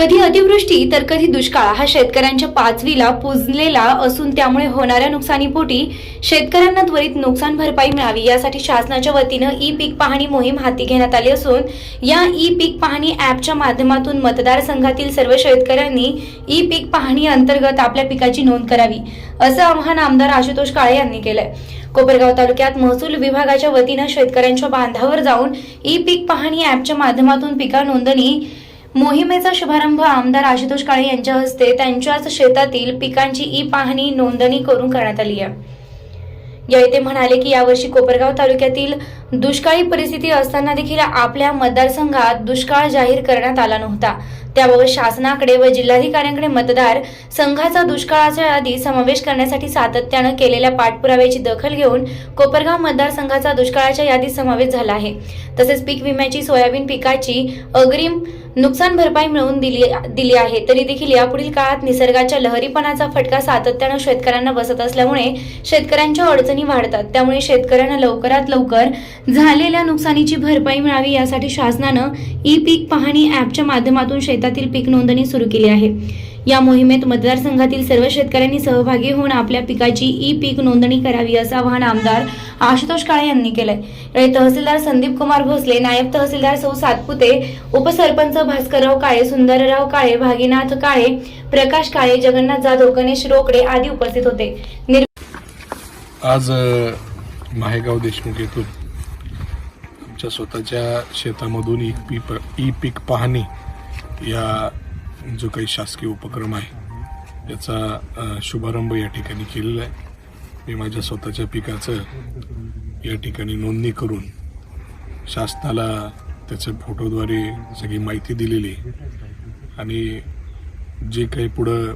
कधी अतिवृष्टी तर कधी दुष्काळ. हा शेतकऱ्यांच्या पाचवीला पुजलेला असून त्यामुळे होणाऱ्या नुकसानीपोटी शेतकऱ्यांना त्वरित नुकसान भरपाई मिळावी. यासाठी शासनाच्या वतीनं ई पीक पाहणी मोहीम हाती घेण्यात आली असून या ई पीक पाहणी ॲपच्या माध्यमातून मतदारसंघातील सर्व शेतकऱ्यांनी ई पीक पाहणी अंतर्गत आपल्या पिकाची नोंद करावी असं आव्हान आमदार आशुतोष काळे यांनी केलंय. कोपरगाव तालुक्यात महसूल विभागाच्या वतीनं शेतकऱ्यांच्या बांधावर जाऊन ई पीक पाहणी ॲपच्या माध्यमातून पिका नोंदणी मोहिमेचा शुभारंभ आमदार आशुतोष काळे यांच्या हस्ते त्यांच्याच शेतातील पिकांची ई पाहणी नोंदणी करून करण्यात आली आहे. या ते म्हणाले की यावर्षी कोपरगाव तालुक्यातील दुष्काळी परिस्थिती असताना देखील आपल्या मतदारसंघात दुष्काळ जाहीर करण्यात आला नव्हता. त्याबाबत शासनाकडे व जिल्हाधिकाऱ्यांकडे मतदार संघाचा दुष्काळाच्या यादी समावेश करण्यासाठी सातत्यानं केलेल्या पाठपुराव्याची दखल घेऊन कोपरगाव मतदारसंघाचा दुष्काळाच्या यादीत समावेश झाला आहे. तसेच पीक विम्याची सोयाबीन पिकाची अग्रिम नुकसान भरपाई मिळवून दिली दिली आहे. तरी देखील यापुढील काळात निसर्गाच्या लहरीपणाचा फटका सातत्यानं शेतकऱ्यांना बसत असल्यामुळे शेतकऱ्यांच्या अडचणी वाढतात. त्यामुळे शेतकऱ्यांना लवकरात लवकर झालेल्या नुकसानीची भरपाई मिळावी यासाठी शासनानं ई पीक पाहणी ॲपच्या माध्यमातून शेतातील पीक नोंदणी सुरू केली आहे. या मोहिमेत मतदारसंघातील सर्व शेतकऱ्यांनी सहभागी होऊन आपल्या पिकाची ई पीक नोंदणी करावी असं आवाहन आमदार आशुतोष काळे यांनी केलंय. तहसीलदार संदीप कुमार भोसले नायब तहसीलदार सौ सातपुते उपसरपंच भास्करराव काळे सुंदरराव काळे भागीनाथ काळे प्रकाश काळे जगन्नाथ जाधव गणेश रोकडे आदी उपस्थित होते. आज माहेगाव देशमुख येथून आमच्या स्वतःच्या शेतामधून ई पीक ई पीक पाहणी या जो काही शासकीय उपक्रम आहे याचा शुभारंभ या ठिकाणी केलेला आहे. मी माझ्या स्वतःच्या पिकाचं या ठिकाणी नोंदणी करून शासनाला त्याचे फोटोद्वारे सगळी माहिती दिलेली आणि जे काही पुढं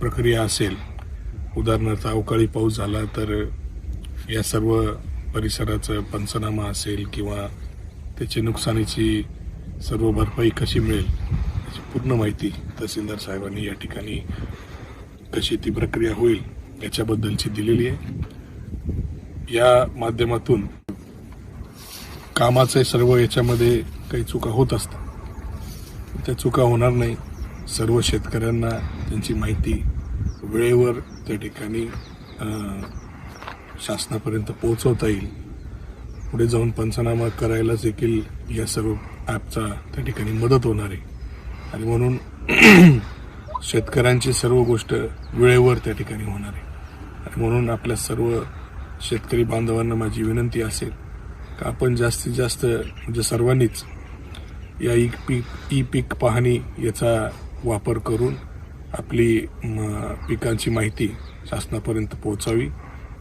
प्रक्रिया असेल उदाहरणार्थ अवकाळी पाऊस झाला तर या सर्व परिसराचं पंचनामा असेल किंवा त्याची नुकसानीची सर्व भरपाई कशी मिळेल त्याची पूर्ण माहिती तहसीलदार साहेबांनी या ठिकाणी कशी ती प्रक्रिया होईल याच्याबद्दलची दिलेली आहे. या माध्यमातून कामाचे सर्व याच्यामध्ये काही चुका होत असतात. त्या चुका होणार नाही. सर्व शेतकऱ्यांना त्यांची माहिती वेळेवर त्या ठिकाणी शासनापर्यंत पोहोचवता येईल. पुढे जाऊन पंचनामा करायला देखील या सर्व ॲपचा त्या ठिकाणी मदत होणार आहे. आणि म्हणून शेतकऱ्यांची सर्व गोष्ट वेळेवर त्या ठिकाणी होणार आहे. आणि म्हणून आपल्या सर्व शेतकरी बांधवांना माझी विनंती असेल का आपण जास्तीत जास्त म्हणजे सर्वांनीच या ई पीक ई पीक पाहणी याचा वापर करून आपली पिकांची माहिती शासनापर्यंत पोहोचावी.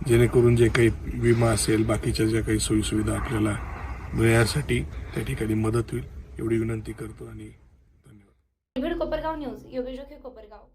जेणेकरून जे काही विमा असेल बाकीच्या ज्या काही सोयीसुविधा आपल्याला मिळण्यासाठी त्या ठिकाणी मदत होईल. एवढी विनंती करतो आणि Primeiro Copargal News, eu vejo o que é Copargal.